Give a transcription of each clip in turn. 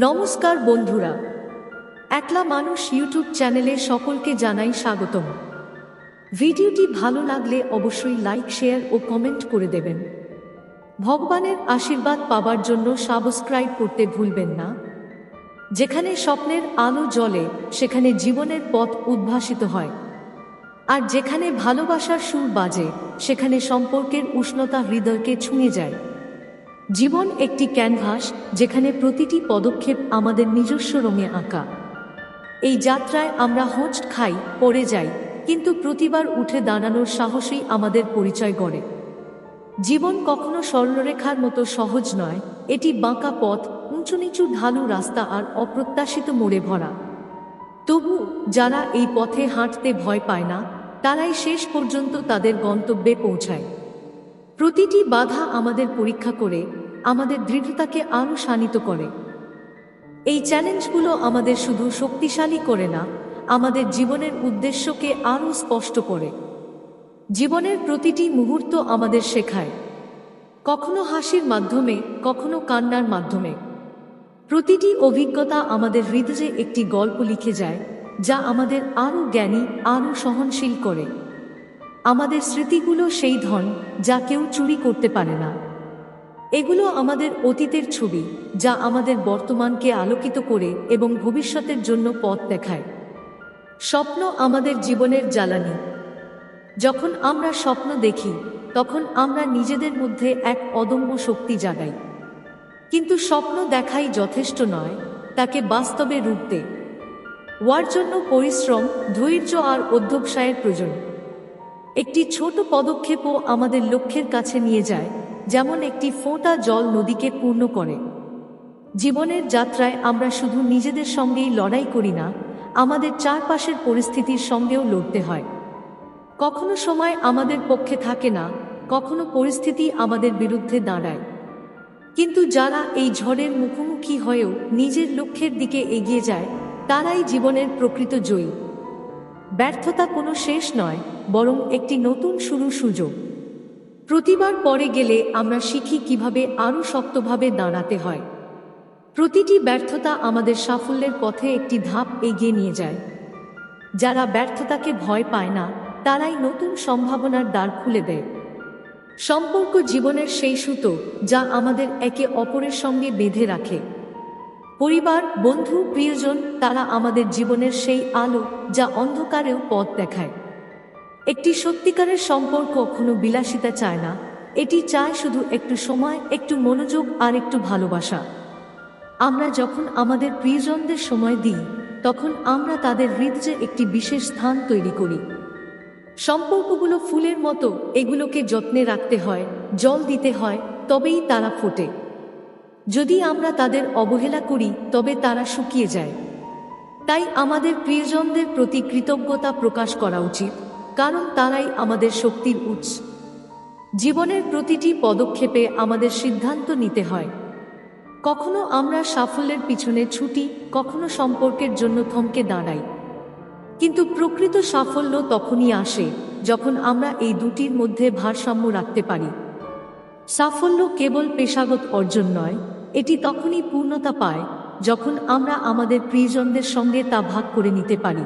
নমস্কার বন্ধুরা, একলা মানুষ ইউটিউব চ্যানেলে সকলকে জানাই স্বাগতম। ভিডিওটি ভালো লাগলে অবশ্যই লাইক শেয়ার ও কমেন্ট করে দেবেন। ভগবানের আশীর্বাদ পাবার জন্য সাবস্ক্রাইব করতে ভুলবেন না। যেখানে স্বপ্নের আলো জ্বলে, সেখানে জীবনের পথ উদ্ভাসিত হয়। আর যেখানে ভালোবাসার সুর বাজে, সেখানে সম্পর্কের উষ্ণতা হৃদয়কে ছুঁয়ে যায়। জীবন একটি ক্যানভাস যেখানে প্রতিটি পদক্ষেপ আমাদের নিজস্ব রঙে আঁকা। এই যাত্রায় আমরা হোঁচ খাই, পড়ে যাই, কিন্তু প্রতিবার উঠে দাঁড়ানোর সাহসই আমাদের পরিচয় গড়ে। জীবন কখনো স্বর্ণরেখার মতো সহজ নয়, এটি বাঁকা পথ উঁচু নিচু ঢালু রাস্তা আর অপ্রত্যাশিত মোড়ে ভরা। তবু যারা এই পথে হাঁটতে ভয় পায় না, তারাই শেষ পর্যন্ত তাদের গন্তব্যে পৌঁছায়। প্রতিটি বাধা আমাদের পরীক্ষা করে, আমাদের দৃঢ়তাকে আরও শানিত করে। এই চ্যালেঞ্জগুলো আমাদের শুধু শক্তিশালী করে না, আমাদের জীবনের উদ্দেশ্যকে আরও স্পষ্ট করে। জীবনের প্রতিটি মুহূর্ত আমাদের শেখায়। কখনো হাসির মাধ্যমে, কখনো কান্নার মাধ্যমে। প্রতিটি অভিজ্ঞতা আমাদের হৃদয়ে একটি গল্প লিখে যায়, যা আমাদের আরও জ্ঞানী, আরও সহনশীল করে। আমাদের স্মৃতিগুলো সেই ধন যা কেউ চুরি করতে পারে না। এগুলো আমাদের অতীতের ছবি, যা আমাদের বর্তমানকে আলোকিত করে এবং ভবিষ্যতের জন্য পথ দেখায়। স্বপ্ন আমাদের জীবনের জ্বালানি। যখন আমরা স্বপ্ন দেখি, তখন আমরা নিজেদের মধ্যে এক অদম্য শক্তি জাগাই। কিন্তু স্বপ্ন দেখাই যথেষ্ট নয়, তাকে বাস্তবে রূপ দে। ওয়ার জন্য পরিশ্রম, ধৈর্য আর অধ্যবসায়ের প্রয়োজন। একটি ছোট পদক্ষেপও আমাদের লক্ষ্যের কাছে নিয়ে যায়, যেমন একটি ফোঁটা জল নদীকে পূর্ণ করে। জীবনের যাত্রায় আমরা শুধু নিজেদের সঙ্গেই লড়াই করি না, আমাদের চারপাশের পরিস্থিতির সঙ্গেও লড়তে হয়। কখনো সময় আমাদের পক্ষে থাকে না, কখনো পরিস্থিতি আমাদের বিরুদ্ধে দাঁড়ায়। কিন্তু যারা এই ঝড়ের মুখোমুখি হয়েও নিজের লক্ষ্যের দিকে এগিয়ে যায়, তারাই জীবনের প্রকৃত জয়ী। ব্যর্থতা কোনো শেষ নয়, বরং একটি নতুন শুরু সুযোগ। প্রতিবার পরে গেলে আমরা শিখি কীভাবে আরও শক্তভাবে দাঁড়াতে হয়। প্রতিটি ব্যর্থতা আমাদের সাফল্যের পথে একটি ধাপ এগিয়ে নিয়ে যায়। যারা ব্যর্থতাকে ভয় পায় না, তারাই নতুন সম্ভাবনার দ্বার খুলে দেয়। সম্পর্ক জীবনের সেই সুতো যা আমাদের একে অপরের সঙ্গে বেঁধে রাখে। পরিবার, বন্ধু, প্রিয়জন, তারা আমাদের জীবনের সেই আলো যা অন্ধকারেও পথ দেখায়। একটি সত্যিকারের সম্পর্ক কখনো বিলাসিতা চায় না। এটি চায় শুধু একটু সময়, একটু মনোযোগ আর একটু ভালোবাসা। আমরা যখন আমাদের প্রিয়জনদের সময় দিই, তখন আমরা তাদের হৃদয়ে একটি বিশেষ স্থান তৈরি করি। সম্পর্কগুলো ফুলের মতো, এগুলোকে যত্নে রাখতে হয়, জল দিতে হয়, তবেই তারা ফোটে। যদি আমরা তাদের অবহেলা করি, তবে তারা শুকিয়ে যায়। তাই আমাদের প্রিয়জনদের প্রতি কৃতজ্ঞতা প্রকাশ করা উচিত, কারণ তারাই আমাদের শক্তির উৎস। জীবনের প্রতিটি পদক্ষেপে আমাদের সিদ্ধান্ত নিতে হয়। কখনো আমরা সাফল্যের পিছনে ছুটি, কখনো সম্পর্কের জন্য থমকে দাঁড়াই। কিন্তু প্রকৃত সাফল্য তখনই আসে, যখন আমরা এই দুটির মধ্যে ভারসাম্য রাখতে পারি। সাফল্য কেবল পেশাগত অর্জন নয় এটি তখনই পূর্ণতা পায় যখন আমরা আমাদের প্রিয়জনদের সঙ্গে তা ভাগ করে নিতে পারি।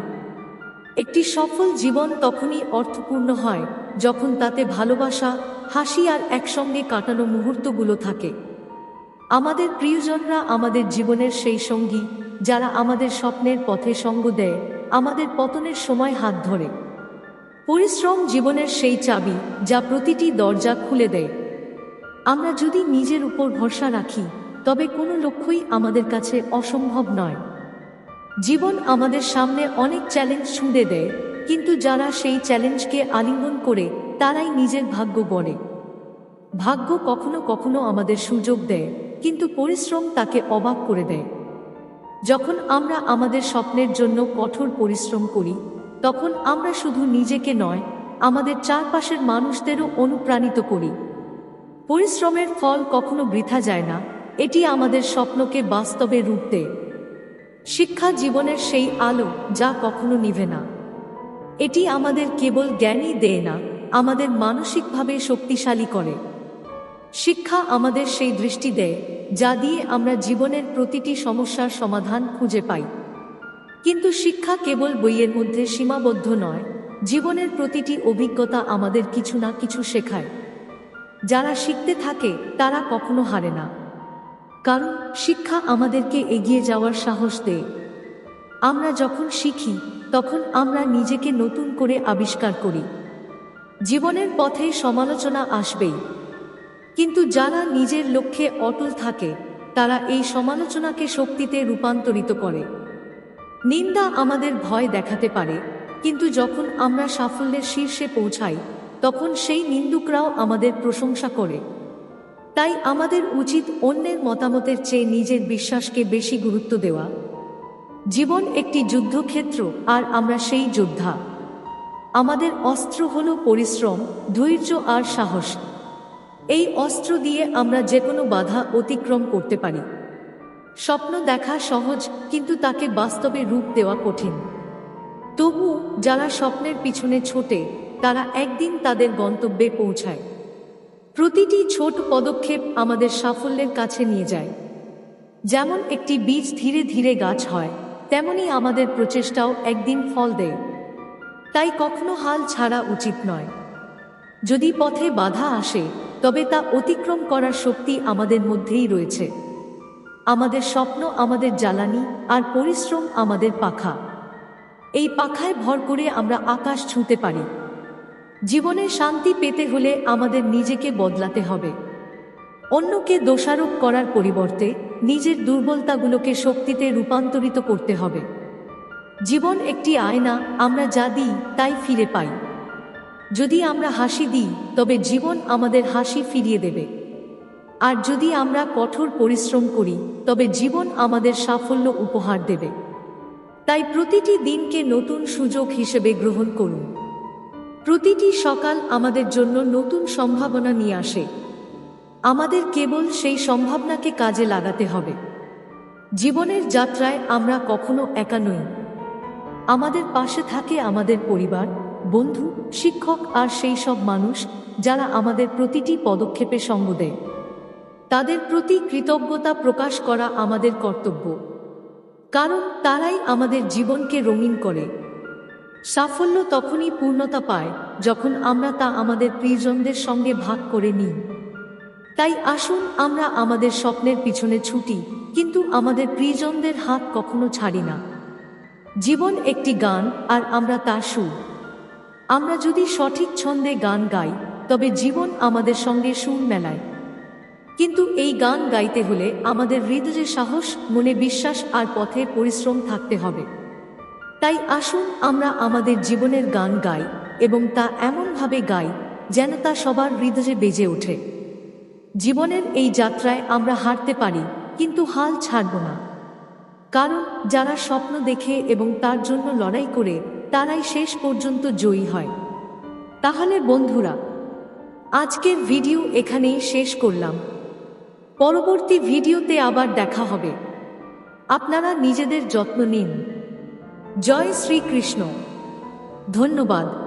একটি সফল জীবন তখনই অর্থপূর্ণ হয় যখন তাতে ভালোবাসা, হাসি আর একসঙ্গে কাটানো মুহূর্তগুলো থাকে। আমাদের প্রিয়জনরা আমাদের জীবনের সেই সঙ্গী যারা আমাদের স্বপ্নের পথে সঙ্গ দেয়, আমাদের পতনের সময় হাত ধরে। পরিশ্রম জীবনের সেই চাবি যা প্রতিটি দরজা খুলে দেয়। আমরা যদি নিজের উপর ভরসা রাখি তবে কোনো লক্ষ্যই আমাদের কাছে অসম্ভব নয়। জীবন আমাদের সামনে অনেক চ্যালেঞ্জ ছুঁড়ে দেয়, কিন্তু যারা সেই চ্যালেঞ্জকে আলিঙ্গন করে, তারাই নিজের ভাগ্য গড়ে। ভাগ্য কখনো কখনো আমাদের সুযোগ দেয়, কিন্তু পরিশ্রম তাকে অবাক করে দেয়। যখন আমরা আমাদের স্বপ্নের জন্য কঠোর পরিশ্রম করি, তখন আমরা শুধু নিজেকে নয়, আমাদের চারপাশের মানুষদেরও অনুপ্রাণিত করি। পরিশ্রমের ফল কখনো বৃথা যায় না এটি আমাদের স্বপ্নকে বাস্তবে রূপ দেয়। শিক্ষা জীবনের সেই আলো যা কখনো নিভে না। এটি আমাদের কেবল জ্ঞানই দেয় না, আমাদের মানসিকভাবে শক্তিশালী করে। শিক্ষা আমাদের সেই দৃষ্টি দেয়, যা দিয়ে আমরা জীবনের প্রতিটি সমস্যার সমাধান খুঁজে পাই। কিন্তু শিক্ষা কেবল বইয়ের মধ্যে সীমাবদ্ধ নয়, জীবনের প্রতিটি অভিজ্ঞতা আমাদের কিছু না কিছু শেখায়। যারা শিখতে থাকে, তারা কখনো হারে না। কারণ শিক্ষা আমাদেরকে এগিয়ে যাওয়ার সাহস দেয়। আমরা যখন শিখি, তখন আমরা নিজেকে নতুন করে আবিষ্কার করি। জীবনের পথে সমালোচনা আসবেই। কিন্তু যারা নিজের লক্ষ্যে অটল থাকে, তারা এই সমালোচনাকে শক্তিতে রূপান্তরিত করে। নিন্দা আমাদের ভয় দেখাতে পারে, কিন্তু যখন আমরা সাফল্যের শীর্ষে পৌঁছাই, তখন সেই নিন্দুকরাও আমাদের প্রশংসা করে। তাই আমাদের উচিত অন্যের মতামতের চেয়ে নিজের বিশ্বাসকে বেশি গুরুত্ব দেওয়া। জীবন একটি যুদ্ধক্ষেত্র, আর আমরা সেই যোদ্ধা। আমাদের অস্ত্র হল পরিশ্রম, ধৈর্য আর সাহস। এই অস্ত্র দিয়ে আমরা যে কোনো বাধা অতিক্রম করতে পারি। স্বপ্ন দেখা সহজ, কিন্তু তাকে বাস্তবে রূপ দেওয়া কঠিন। তবু যারা স্বপ্নের পিছনে ছোটে, তারা একদিন তাদের গন্তব্যে পৌঁছায়। প্রতিটি ছোট পদক্ষেপ আমাদের সাফল্যের কাছে নিয়ে যায়। যেমন একটি বীজ ধীরে ধীরে গাছ হয়, তেমনি আমাদের প্রচেষ্টাও একদিন ফল দেয়। তাই কখনো হাল ছাড়া উচিত নয়। যদি পথে বাধা আসে, তবে তা অতিক্রম করার শক্তি আমাদের মধ্যেই রয়েছে। আমাদের স্বপ্ন আমাদের জ্বালানি আর পরিশ্রম আমাদের পাখা। এই পাখায় ভর করে আমরা আকাশ ছুঁতে পারি। জীবনে শান্তি পেতে হলে আমাদের নিজেকে বদলাতে হবে। অন্যকে দোষারোপ করার পরিবর্তে নিজের দুর্বলতাগুলোকে শক্তিতে রূপান্তরিত করতে হবে। জীবন একটি আয়না, আমরা যা দিই তাই ফিরে পাই। যদি আমরা হাসি দিই, তবে জীবন আমাদের হাসি ফিরিয়ে দেবে। আর যদি আমরা কঠোর পরিশ্রম করি, তবে জীবন আমাদের সাফল্য উপহার দেবে। তাই প্রতিটি দিনকে নতুন সুযোগ হিসেবে গ্রহণ করুন। প্রতিটি সকাল আমাদের জন্য নতুন সম্ভাবনা নিয়ে আসে। আমাদের কেবল সেই সম্ভাবনাকে কাজে লাগাতে হবে। জীবনের যাত্রায় আমরা কখনো একা নই। আমাদের পাশে থাকে আমাদের পরিবার, বন্ধু, শিক্ষক আর সেই সব মানুষ যারা আমাদের প্রতিটি পদক্ষেপে সঙ্গ দেয়। তাদের প্রতি কৃতজ্ঞতা প্রকাশ করা আমাদের কর্তব্য। কারণ তারাই আমাদের জীবনকে রঙিন করে। সাফল্য তখনই পূর্ণতা পায় যখন আমরা তা আমাদের প্রিয়জনদের সঙ্গে ভাগ করে নিই। তাই আসুন আমরা আমাদের স্বপ্নের পিছনে ছুটি, কিন্তু আমাদের প্রিয়জনদের হাত কখনো ছাড়ি না। জীবন একটি গান আর আমরা তার সুর। আমরা যদি সঠিক ছন্দে গান গাই, তবে জীবন আমাদের সঙ্গে সুর মেলায়। কিন্তু এই গান গাইতে হলে আমাদের হৃদয়ে সাহস, মনে বিশ্বাস আর পথে পরিশ্রম থাকতে হবে। তাই আসুন আমরা আমাদের জীবনের গান গাই এবং তা এমনভাবে গাই যেন তা সবার হৃদয়ে বেজে ওঠে। জীবনের এই যাত্রায় আমরা হারতে পারি, কিন্তু হাল ছাড়ব না। কারণ যারা স্বপ্ন দেখে এবং তার জন্য লড়াই করে, তারাই শেষ পর্যন্ত জয়ী হয়। তাহলে বন্ধুরা, আজকের ভিডিও এখানেই শেষ করলাম। পরবর্তী ভিডিওতে আবার দেখা হবে। আপনারা নিজেদের যত্ন নিন। জয় শ্রীকৃষ্ণ ধন্যবাদ